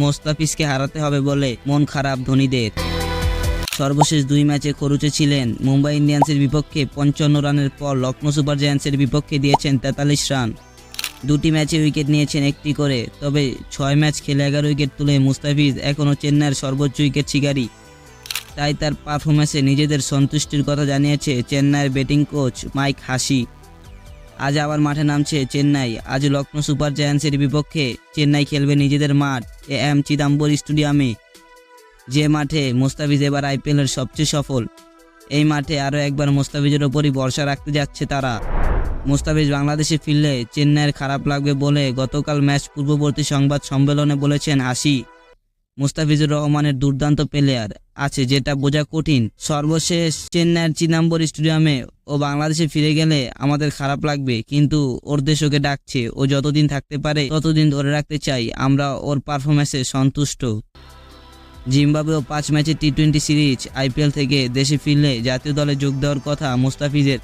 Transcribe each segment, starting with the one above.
মোস্তাফিজকে হারাতে হবে বলে মন খারাপ ধোনিদের। সর্বশেষ দুই ম্যাচে খরুচে ছিলেন মুম্বাই ইন্ডিয়ান্সের বিপক্ষে পঞ্চান্ন রানের পর লখনৌ সুপার জায়ান্টসের বিপক্ষে দিয়েছেন তেতাল্লিশ রান। দুটি ম্যাচে উইকেট নিয়েছেন একটি করে, তবে ছয় ম্যাচ খেলে এগারো উইকেট তুলে মুস্তাফিজ এখনও চেন্নাইয়ের সর্বোচ্চ উইকেট শিকারী। তাই তার পারফরমেন্সে নিজেদের সন্তুষ্টির কথা জানিয়েছে চেন্নাইয়ের ব্যাটিং কোচ মাইক হাসি। আজ আবার মাঠে নামছে চেন্নাই। আজ লখনৌ সুপার জায়ান্টসের বিপক্ষে চেন্নাই খেলবে নিজেদের মাঠ, এ এম চিদাম্বর স্টেডিয়ামে। যে মাঠে মোস্তাফিজ এবার আইপিএলের সবচেয়ে সফল, এই মাঠে আরও একবার মোস্তাফিজের ওপরই ভরসা রাখতে যাচ্ছে তারা। মোস্তাফিজ বাংলাদেশে ফিরলে চেন্নাইয়ের খারাপ লাগবে বলে গতকাল ম্যাচ পূর্ববর্তী সংবাদ সম্মেলনে বলেছেন হাসি মুস্তাফিজুর রহমানের দুর্দান্ত প্লেয়ার আছে, যেটা বোঝা কঠিন। সর্বশেষ চেন্নাইয়ের চিদাম্বর স্টেডিয়ামে ও বাংলাদেশে ফিরে গেলে আমাদের খারাপ লাগবে, কিন্তু ওর দেশ ওকে ডাকছে ও যতদিন থাকতে পারে ততদিন ধরে রাখতে চাই। আমরা ওর পারফরমেন্সে সন্তুষ্ট। জিম্বাবুয়ে পাঁচ ম্যাচের টি টোয়েন্টি সিরিজ আইপিএল থেকে দেশে ফিরলে জাতীয় দলে যোগ দেওয়ার কথা মুস্তাফিজের।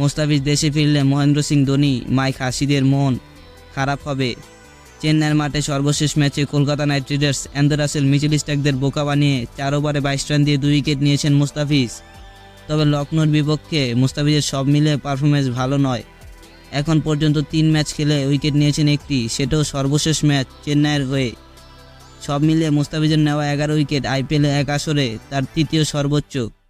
মুস্তাফিজ দেশে ফিরলে মহেন্দ্র সিং ধোনি, মাইক হাসিদের মন খারাপ হবে। চেন্নাইয়ের মাঠে সর্বশেষ ম্যাচে Kolkata Knight Riders Andre Russell Mitchell স্ট্যাকদের বোকা বানিয়ে চার ওভারে বাইশ রান দিয়ে দুই উইকেট নিয়েছেন মুস্তাফিজ। তবে লখনৌর বিপক্ষে মুস্তাফিজের সব মিলে পারফরমেন্স ভালো নয়। এখন পর্যন্ত তিন ম্যাচ খেলে উইকেট নিয়েছেন একটি, সেটাও সর্বশেষ ম্যাচ চেন্নাইয়ের হয়ে। সব মিলিয়ে মুস্তাফিজের নেওয়া এগারো উইকেট আইপিএলে এক আসরে, তার তৃতীয় সর্বোচ্চ।